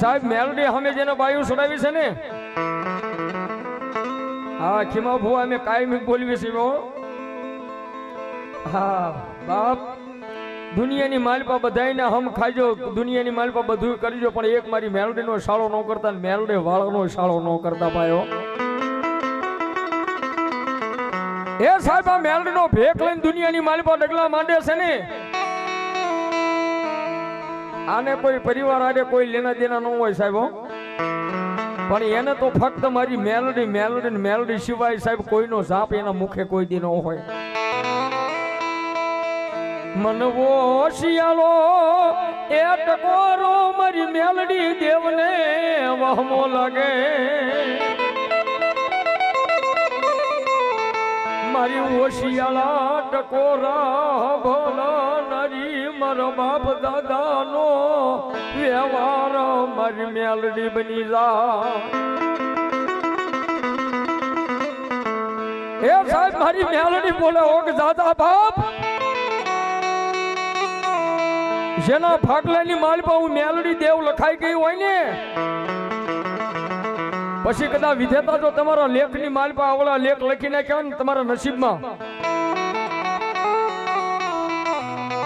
સાહેબ, મેલડી અમે જેને બાયું સુડાવી છે ને? હા, ખીમા ભુવા, અમે કાયમી બોલવી છે હા. બાપ, દુનિયાની માલપા બધાને હમ ખાજો, દુનિયાની માલપા બધું કરજો, પણ એક મારી મેલડીનો શાળો ન કરતા મેલડે મેલડી વાળનો શાળો ન કરતા પાયો એ સાહેબ, આ મેલડીનો ભેખ લઈને દુનિયાની માલપા ડગલા માંડે છે ને? આને કોઈ પરિવાર આરે કોઈ લેના દેના ન હોય સાહેબ. પણ એને તો ફક્ત મારી મેલડી મેલડી મેલોડી સિવાય સાહેબ કોઈનો સાપ એના મુખે કોઈ દી ન હોય મનવો શિયાળો, એ ટકોરો મારી મેલડી દેવને વહમો લાગે મારી ઓશિયાળા ટકોરા ભોલા મારા બાપ દાદાનો વ્યવહાર મારી મેલડી બની જા હે સાહેબ, મારી મેલડી બોલે, ઓગ દાદા બાપ. જેના ફાગલાની માલપા હું મેલડી દેવ લખાઈ ગઈ હોય ને, પછી કદાચ વિધેતા જો તમારા લેખની માલપા આવડા લેખ લખી નાખ્યા ને તમારા નસીબમાં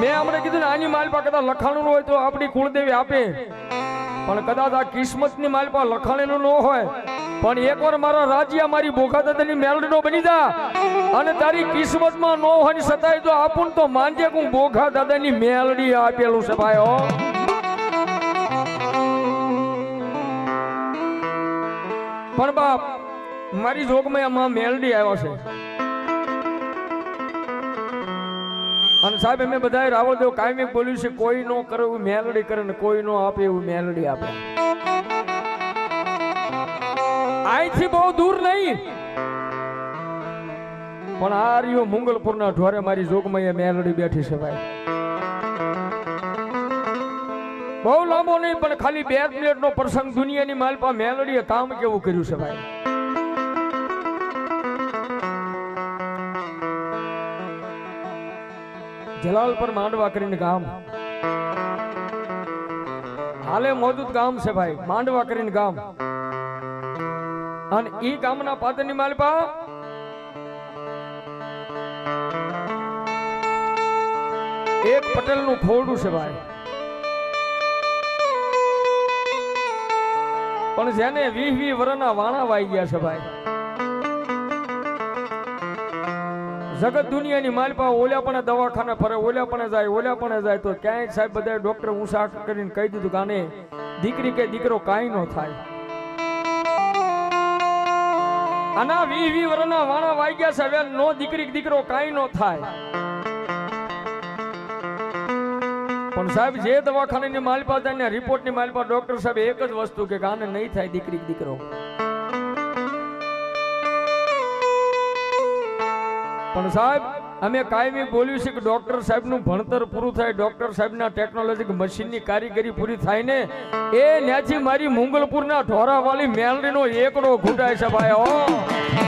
મેં હમણાં કીધું ને, આની માલપા કદાચ લખાણું હોય તો આપણી કુળદેવી આપે. પણ કદાચ આ કિસ્મતની માલપા લખાણેલું ન હોય. પણ એકવાર મારા રાજ્ય મારી બોખા દાદાની મેલડીનો બની જા. અને તારી કિસ્મતમાં ન હોય છતાંય જો આપું તો માનજે હું બોખા દાદાની મેલડી આપેલું છે ભાઈ, હો. પણ બાપ, મારી જોગમાં એમાં મેલડી આવ્યો છે. અને સાહેબ અમે બધાએ રાવળદેવ કાયમી બોલ્યું છે, કોઈ નો કરે એવું મેલડી કરે ને કોઈ નો આપે એવું મેલડી આપે. અહીંથી બહુ દૂર નહીં. પણ આ રહ્યો મુંગલપુરના ઢોરે મારી જોગમાં મેલડી બેઠી છે ભાઈ. બહુ લાંબો નહીં, પણ ખાલી બે મિનિટ નો પ્રસંગ દુનિયાની માલપા મેલડીએ કામ કેવું કર્યું છે ભાઈ? જલાલપર માંડવા કરીને ગામ. હાલે મોજૂદ ગામ છે ભાઈ, માંડવા કરીને ગામ. અને ઈ ગામના પાદરની માલપા એક પટેલનું ખોરડું છે ભાઈ. પણ જેને વીસ વીસ વર્ષના વાણા વાઈ ગયા છે ભાઈ. જગત દુનિયાની માલપા ઓલ્યા પણ દવાખાને ફરે, ઓલ્યા પણ જાય, ઓલ્યા જાય, તો ક્યાંય સાહેબ બધા ડોક્ટર ઊંચા કરીને કહી દીધું કે આને દીકરી કે દીકરો કાંઈ ન થાય. આના વી વી વરના વાણા વાઈ ગયા છે હવે નો દીકરી દીકરો કાંઈ ન થાય. પણ સાહેબ જે દવાખાનાની માલપા થાય ને રિપોર્ટની માલપા ડોક્ટર સાહેબ એક જ વસ્તુ કે આને નહીં થાય દીકરી દીકરો. પણ સાહેબ, અમે કાયમી બોલ્યું છે કે ડોક્ટર સાહેબનું ભણતર પૂરું થાય, ડોક્ટર સાહેબના ટેકનોલોજી મશીનની કારીગરી પૂરી થાય ને, એ ન્યાથી મારી મુંગલપુરના ઢોરાવાળી મેલડીનો એકડો ઘૂંટાય છે ભાઈ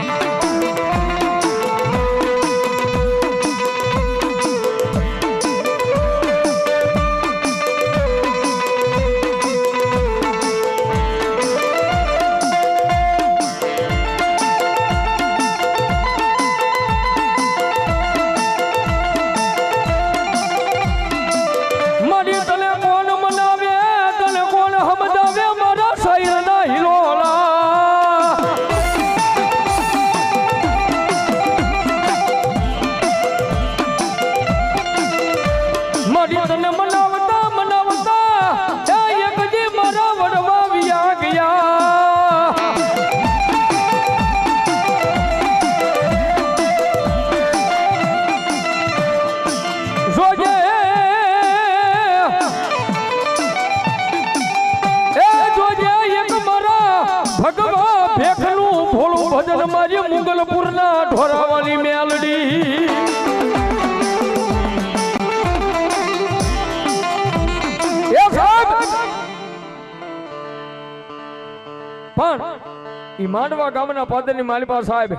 ઈ માંડવા ગામના પાદરની માલિપા સાહેબ.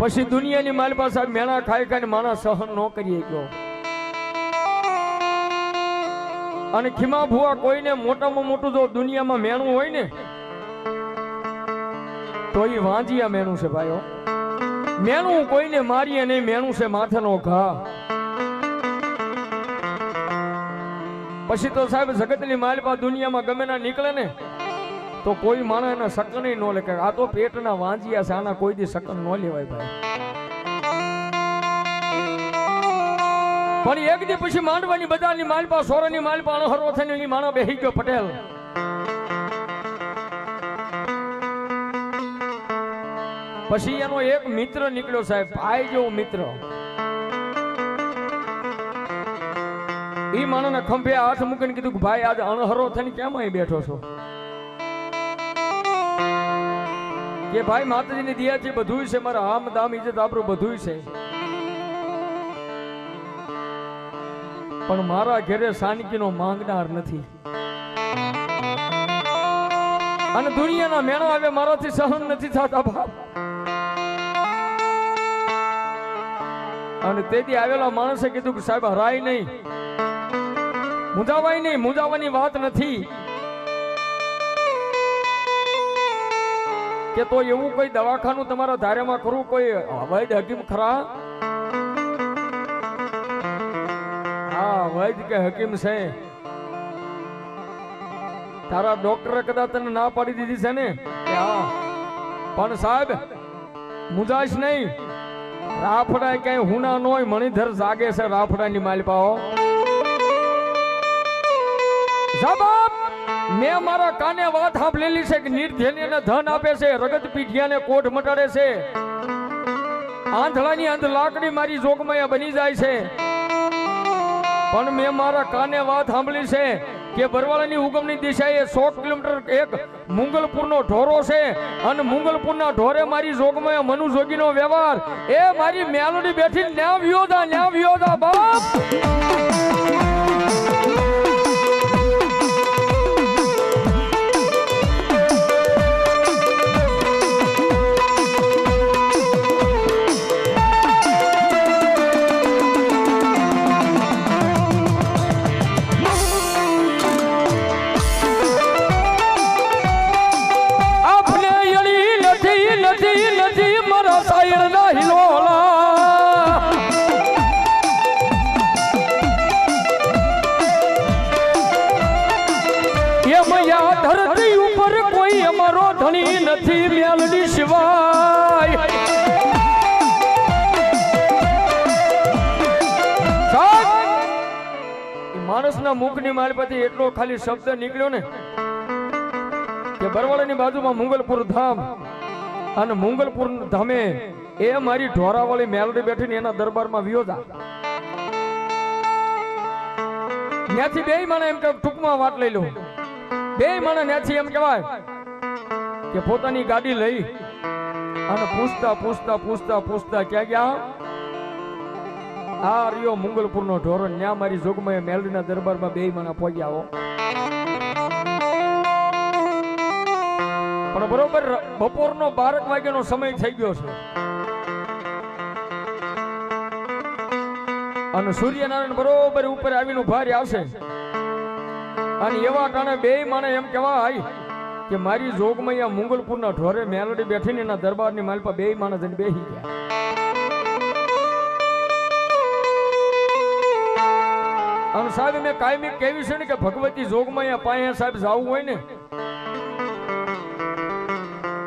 પછી દુનિયાની માલિપા સાહેબ મેણા ખાઈ ખાઈને માણસ સહન ન કરીએ ગયો અને ખીમા ભુવા કોઈને મોટામાં મોટું જો દુનિયામાં મેણું હોય ને, તો એ વાંજિયા મેણું છે ભાઈઓ. મેણું કોઈને મારીએ નહીં, મેણું છે માથાનો ઘા. પછી તો સાહેબ જગતની માલપા દુનિયામાં ગમે ના નીકળે ને, તો કોઈ માણસ એના સકન ન લે. આ તો પેટના વાંજિયા છે, આના કોઈ દી સકન ન લેવાય ભાઈ. પણ એક દી પછી માંડવાની બજારની માલપા, સોરાની માલપા અણહરો થઈને એ માણો બેહી ગયો પટેલ. પછી એનો એક મિત્ર નીકળ્યો સાહેબ, ભાઈ જેવો મિત્ર. ઈ માણસને ખંભે હાથ મૂકીને કીધું કે ભાઈ, આજે અણહરો થઈને કેમ અહીં બેઠો છો? કે ભાઈ, માતાજીની દિયા છે બધું છે, મારા આમ દામ ઇજ્જત આપણું બધું છે. પણ મારા ઘેરે સાનકીનો માંગનાર નથી. અને દુનિયાના મેણો આવે મારાથી સહન નથી થતા, બાપ. અને તેથી આવેલા માણસે કીધું કે સાહેબ, હરાય નહીં. મુંજાવાય નહીં, મુંજાવાની વાત નથી. કે તો એવું કોઈ દવાખાનું તમારા ધારેમાં કરવું કોઈ વૈદ હકીમ ખરા? હા વૈદ કે હકીમ છે. તારા ડોક્ટરે કદાચ તને ના પાડી દીધી છે ને? પણ સાહેબ મુજાશ નહીં. રાફડા કઈ હુના નો મણિધર જાગે છે રાફડાની માલપાઓ સાબાબ મેં મારા કાને વાત સાંભળેલી છે કે નિર્ધ્યને ધન આપે છે રગત પીઠિયાને કોઠ મટાડે છે. આંધળાની અંધ લાકડી મારી જોગમાં બની જાય છે. પણ મેં મારા કાને વાત સાંભળી છે કે બરવાળાની ઉગમની દિશાએ સો કિલોમીટર એક મુંગલપુરનો ઢોરો છે અને મુંગલપુરના ઢોરે મારી જોગમય મનુ જોગીનો વ્યવહાર. એ મારી મેલોડી બેઠી ન્યા વિયોદા ન્યા વિયોદા બાપ! માણસના મુખની માલપતિ એટલો ખાલી શબ્દ નીકળ્યો ને કે બરવાળાની બાજુમાં મુંગલપુર ધામ અને મુંગલપુર ધામે એ મારી ઢોરાવાળી મેલડી બેઠીને એના દરબારમાં વિયોજા ત્યાંથી બે માણા એમ કે ટૂંકમાં વાત લઈ લો. બે માણા ત્યાંથી એમ કહેવાય કે પોતાની ગાડી લઈ અને પૂછતા પૂછતા પૂછતા પૂછતા ક્યાં ગયા? આ રહ્યો મુંગલપુરનો ઢોરો, ન્યા મારી જોગમાં મેલડીના દરબારમાં બે મને પહોંચ્યા હો. પણ બરોબર, બપોરનો બારક વાગ્યાનો સમય થઈ ગયો છે. અને સૂર્યનારાયણ બરોબર ઉપર આવીને ભારે આવશે અને એવા ટાણે બે માણે એમ કહેવાય કે મારી જોગમૈયા મંગલપુરના ઢોરે મેલડી બેઠીને એના દરબારની માલ પર બે માણસ બેસી ગયા. અને સાહેબ, મેં કાયમી કેવી છે ને કે ભગવતી જોગમૈયા પાસે સાહેબ જવું હોય ને,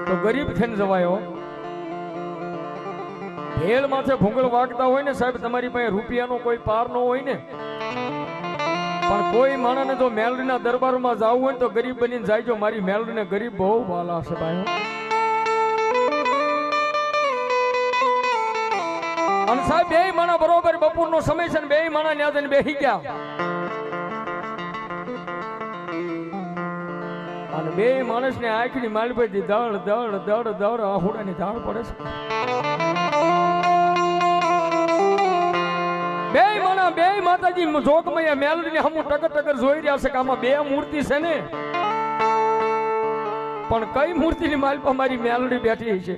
તો ગરીબ થઈને જવાયો ભેળ માથે ભૂંગળ વાગતા હોય ને સાહેબ, તમારી પાસે રૂપિયાનો કોઈ પાર ન હોય ને. પણ કોઈ માણસને જો મેલડીના દરબારમાં જવું હોય ને તો ગરીબ બનીને જાયજો મારી મેલડીને ગરીબ બહુ વાલા છે ભાઈ અને સાહેબ બે માણા બરોબર બપોરનો સમય છે ને બે માણા ત્યાં જઈને બેસી ગયા. અને બે માણસને આંખની માલપેથી દળ દળ દળ દળ આહુડાની ધાળ પડે છે. બે માણા બે માતાજી જોગમૈયા મેલડીને હમું ટકર ટકર જોઈ રહ્યા છે કે આમાં બે મૂર્તિ છે ને. પણ કઈ મૂર્તિની માલપા મારી મેલડી બેઠી છે?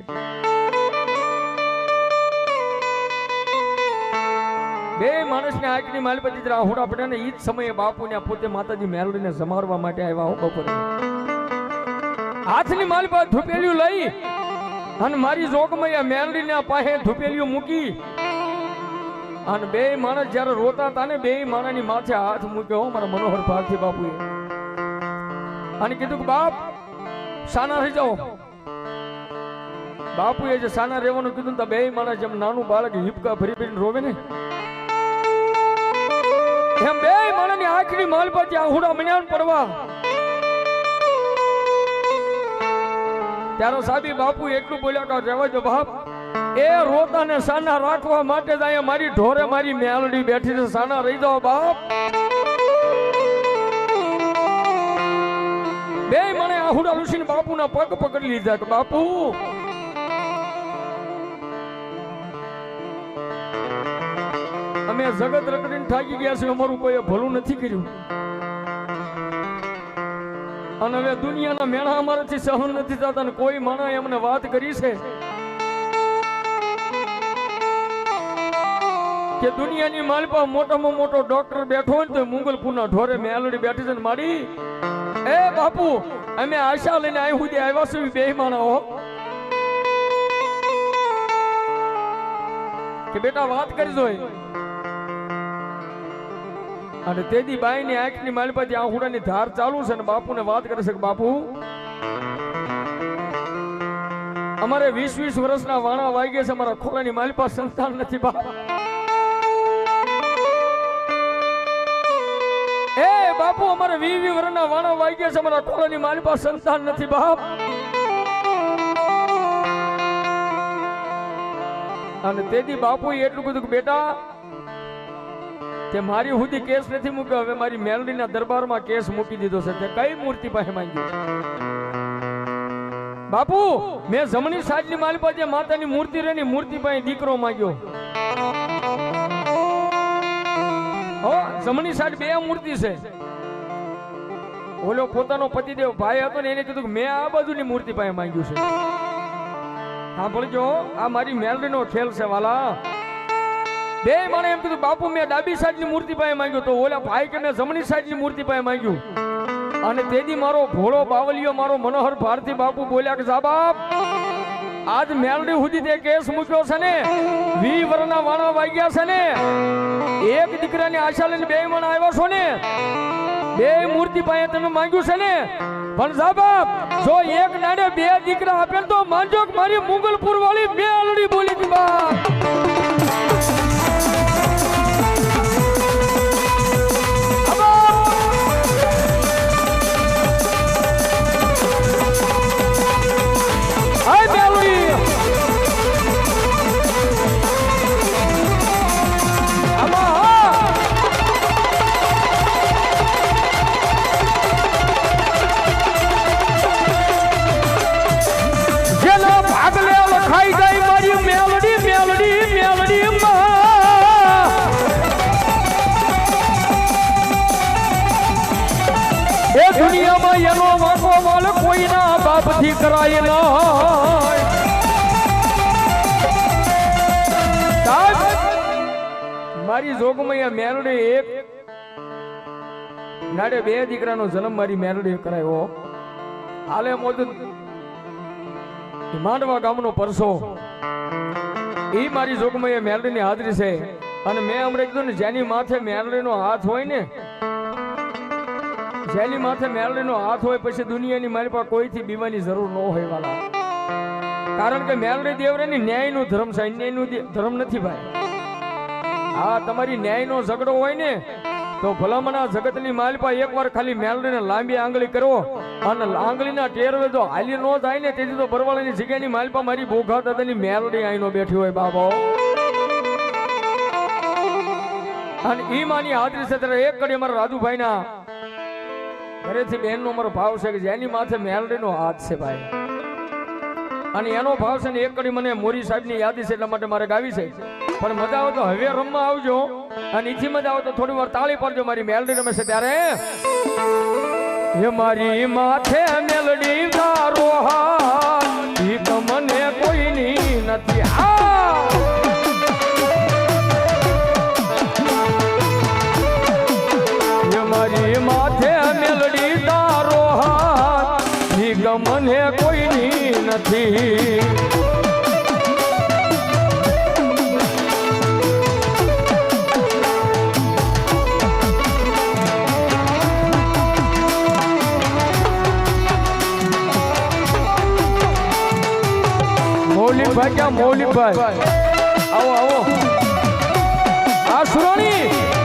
બે માણસને આજની માલપતિ જરા આહુડા ને જ સમયે બાપુને પોતે માતાજી મેલડીને સમારવા માટે આવ્યા હો બપોરે. હાથની માલપા ધૂપેલિયું લઈ અને મારી જોગમૈયા મેલડીના પાસે ધૂપેલિયું મૂકી અને બે માણસ જ્યારે રોતા હતા ને બે માણસની માથે હાથ મૂક્યો મારા મનોહર ભારતી બાપુએ. અને કીધું કે, બાપ, સાના થઈ જાઓ. બાપુએ જે સાના રહેવાનું કીધું તો બે માણસ જેમ નાનું બાળક હિપકા ભરી ભરીને રોવે ને એમ બે માણસની આખરી માલ પર આહુડા મન્યાન પડવા. ત્યારે સાબી બાપુ એટલું બોલ્યા કે રહેવા જો બાપ, એ રોતા ને સાના રાખવા માટે જ અહીંયા મારી ઢોરે મારી મેલડી બેઠી છે. સાના રહી જાઓ બાપ. બે મને આહુડા ઋષિને બાપુના પગ પકડી લીધા કે બાપુ, અમે જગત રખડીને થાકી ગયા છે, અમારું કોઈ ભલું નથી કર્યું. અને હવે દુનિયાના મેળા અમારાથી સહન નથી થતા કોઈ માણસ એમને વાત કરી છે કે દુનિયાની માલપા મોટામાં મોટો ડોક્ટર બેઠો હોય તો મુગલપુરના ઢોરે મેલડી બેઠી છે મારી એ બાપુ, અમે આશા લઈને આવી સુધી આવ્યા છું બે માણા હો કે બેટા વાત કરી જોઈ અને તેદી માલ પછી આહુડા ની ધાર ચાલુ છે અને બાપુ ને વાત કરે છે કે બાપુ, અમારે વીસ વીસ વર્ષના વાણા વાગ્યા છે, અમારા ખોલાની પાસે સંતાન નથી, બાપા. એ બાપુ, અમારે વી વી વર્ષના વાણા વાગ્યા છે, અમારા ખોલાની પાસે સંતાન નથી, બાપ. અને તેથી બાપુએ એટલું કીધું કે બેટા તે મારી સુધી કેસ નથી મૂક્યો. હવે મારી મેલડીના દરબારમાં કેસ મૂકી દીધો છે. તે કઈ મૂર્તિ પાસે માંગ્યો બાપુ, મેં જમણી સાજની માલ પાસે માતાની મૂર્તિ રેની મૂર્તિ પાસે દીકરો માંગ્યો. હો, જમણી સાઈડ બે મૂર્તિ છે. ઓલો પોતાનો પતિદેવ ભાઈ હતો ને એને કીધું કે મેં આ બાજુની મૂર્તિ પાસે માંગ્યું છે. સાંભળજો, આ મારી મેલડીનો ખેલ છે, વાલા. બે માણે એમ કીધું, બાપુ, મેં ડાબી સાઈડની મૂર્તિ પાસે માંગ્યું. તો ઓલા ભાઈ કે મેં જમણી સાઈડની મૂર્તિ પાસે માંગ્યું. અને તેથી મારો ભોળો બાવલિયો, મારો મનોહર ભારતી બાપુ બોલ્યા કે જા બાપ, આજ મેલડી સુધી તે કેસ મૂક્યો છે ને? વી વરના વાણા વાગ્યા છે ને? એક દીકરાની આશા લઈને બે મણ આવ્યા છો ને? બે મૂર્તિ પાસે તમે માંગ્યું છે ને? પણ જા બાપ, જો એક નાડે બે દીકરા આપે તો માનજો મારી મુગલપુર વાળી મેલડી બોલી બાપ. બાપથી કરાય ન મારી જોગમૈયા મેરડી એક નાડે બે દીકરાનો જન્મ મારી મેલડી કરાયો. હાલે મોદું માંડવા ગામનો પરસો. ઈ મારી જોગમૈયા મેરડીની હાજરી છે. અને મેં હમણાં કીધું ને, જેની માથે મેરડીનો હાથ હોય ને જેની માથે મેલડીનો હાથ હોય પછી દુનિયાની મારી પાસે કોઈથી બીવાની જરૂર ન હોય વાલા. કારણ કે મેલડી દેવરાની ન્યાયનો ધર્મ છે, અન્યાયનો ધર્મ નથી ભાઈ. હા, તમારી ન્યાયનો ઝઘડો હોય ને, તો ભલામણા જગતની માલપા એકવાર ખાલી મેલડીને લાંબી આંગળી કરો અને આંગળીના ટેરવે જો હાલી ન થાય ને, તેથી તો બરવાળાની જગ્યાની માલપા મારી ભોગા દાદાની મેલડી આઈનો બેઠી હોય બાબો અને ઈ માની હાજરી છે ત્યારે એક કડી અમારા રાજુભાઈના ઘરેથી બેનનો અમારો ભાવ છે કે જેની માથે મેલડીનો હાથ છે ભાઈ. અને એનો ભાવ છે ને એક કડી મને મોરી સાહેબની યાદી છે એટલા માટે મારે ગાવી છે. પણ મજા આવે તો હવે રમવા આવજો અને ઈથી મજા આવે તો થોડી વાર તાળી પડજો મારી મેલડી રમે છે ત્યારે. એ મારી માથે મેલડી તારો ભીખ મને કોઈની નથી આ મેલડી મૌલિકભાઈ ક્યાં મૌલિકભાઈ આવો આવો. આ સુરાણી.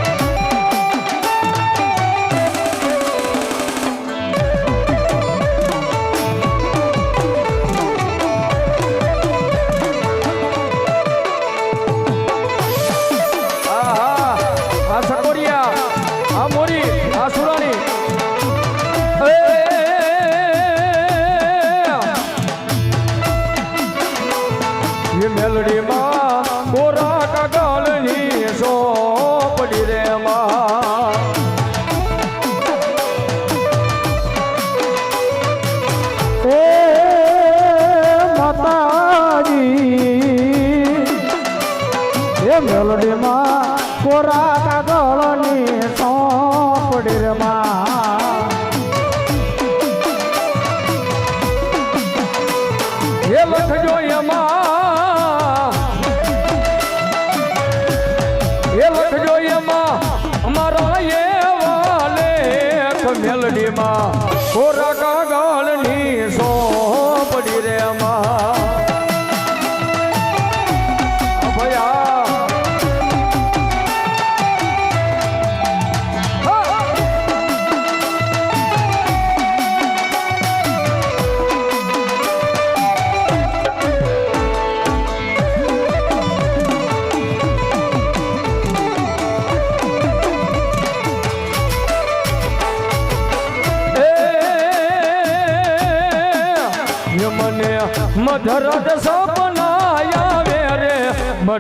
એ મેલડીમાં કોરા કાગળની સોપડી માં.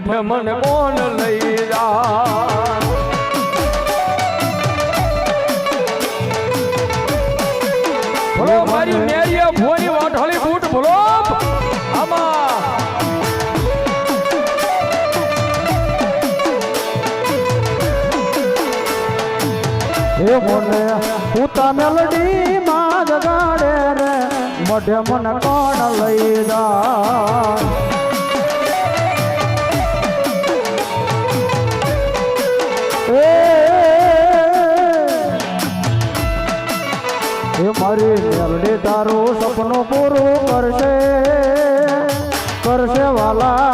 મઢ મને કોણ લઈ જા. ભલો મારી મેરીએ ભોરી વાઢાળી બૂટ ભલો આમાં. એ મને ઉતા મેલડી માં જગાડે રે મઢે મને કોણ લઈ જા. એ મારી મેલડે, તારું સપનું પૂરું કરશે કરશે વાલા.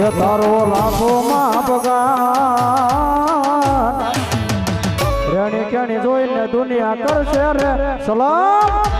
એ તારો લાખો માં પગાર રેણી કેણી જોઈને દુનિયા કરશે રે. સલામ.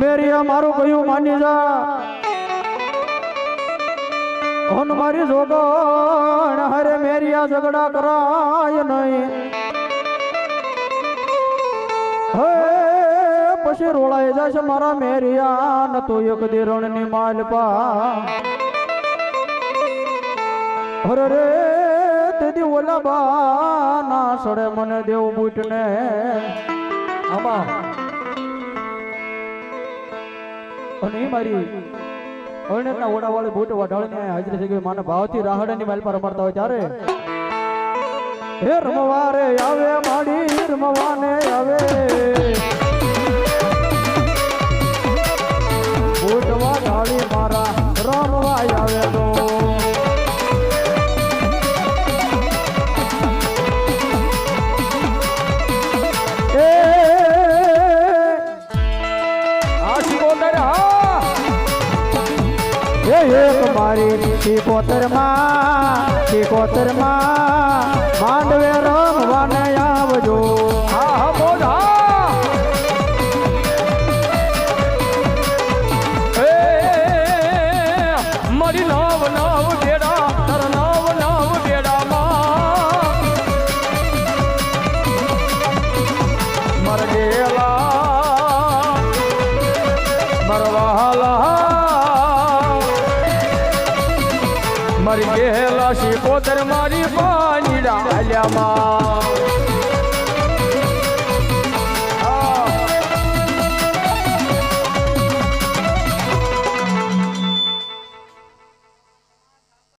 મેરી મારું કયું માની જા. હોન મારી જોગણ હરે મેરિયા ઝઘડા કરાય નહીં. હે, પછી રોળાઈ છે મારા મેરિયા ન તો એક દિરણની માલપા હરે રે તેથી ઓલા બા ના સડે મને દેવ બૂટ ને આમાં અને ઈ મારી ઓળનેતના ઓડાવાળે બૂટ વઢાળીને હાજરી થઈ ગઈ માને ભાવથી રાહડાની માલ પર રમાડતા હોય ત્યારે હે રમવારે આવે માડી રમવાને આવે. મારી શિકોતરમાં શિકોતરમાં માંડવે રમવાને